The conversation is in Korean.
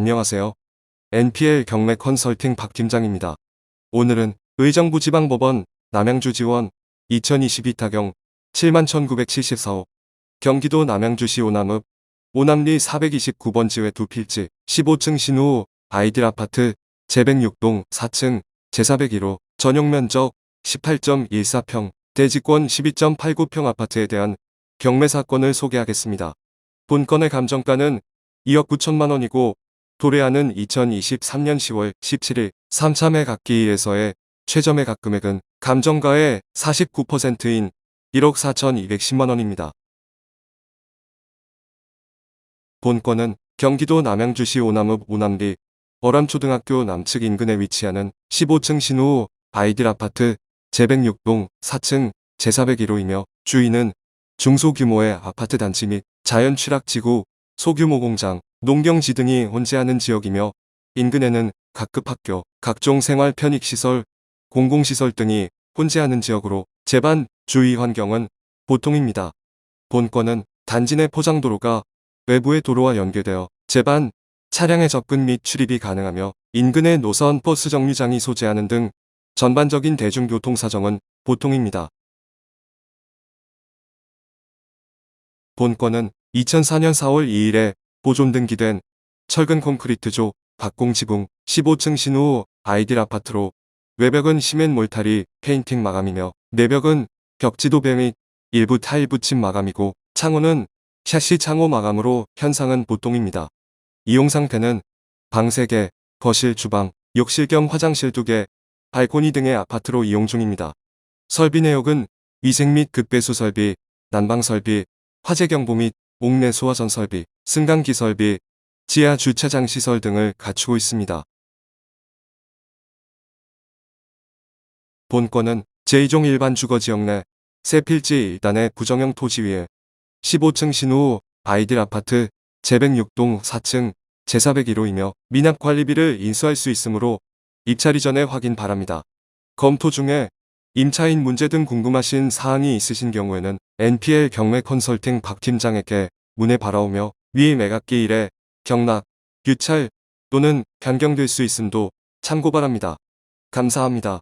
안녕하세요. NPL 경매 컨설팅 박 팀장입니다. 오늘은 의정부 지방법원 남양주 지원 2022 타경 71,974호 경기도 남양주시 오남읍 오남리 429번 지회 두 필지 15층 신호 아이들 아파트 제106동 4층 제401호 전용 면적 18.14평 대지권 12.89평 아파트에 대한 경매 사건을 소개하겠습니다. 본건의 감정가는 2억 9천만 원이고 도래하는 2023년 10월 17일 3참회 각기에서의 최저매 각 금액은 감정가의 49%인 1억 4,210만 원입니다. 본건은 경기도 남양주시 오남읍 오남리 어람초등학교 남측 인근에 위치하는 15층 신호 아이들 아파트 제106동 4층 제401호이며 주인은 중소규모의 아파트 단지 및 자연 취락지구, 소규모 공장, 농경지 등이 혼재하는 지역이며 인근에는 각급 학교, 각종 생활 편익시설, 공공시설 등이 혼재하는 지역으로 재반 주위 환경은 보통입니다. 본건은 단지 내 포장도로가 외부의 도로와 연계되어 재반 차량의 접근 및 출입이 가능하며 인근의 노선 버스 정류장이 소재하는 등 전반적인 대중교통 사정은 보통입니다. 본건은 2004년 4월 2일에 보존 등기된 철근 콘크리트조 박공 지붕 15층 신호 아이들 아파트로 외벽은 시멘 몰타리 페인팅 마감이며 내벽은 벽지도배 및 일부 타일 붙임 마감이고 창호는 샤시 창호 마감으로 현상은 보통입니다. 이용 상태는 방 3개, 거실, 주방, 욕실 겸 화장실 2개, 발코니 등의 아파트로 이용 중입니다. 설비 내역은 위생 및 급배수 설비, 난방 설비, 화재 경보 및 옥내 소화전 설비, 승강기 설비, 지하 주차장 시설 등을 갖추고 있습니다. 본건은 제2종 일반 주거지역 내 세필지 1단의 구정형 토지 위에 15층 신호 아이들 아파트 제106동 4층 제401호이며 미납관리비를 인수할 수 있으므로 입찰 이전에 확인 바랍니다. 검토 중에 임차인 문제 등 궁금하신 사항이 있으신 경우에는 NPL 경매 컨설팅 박 팀장에게 문의 바라오며 위 매각기 일에 경락, 유찰 또는 변경될 수 있음도 참고 바랍니다. 감사합니다.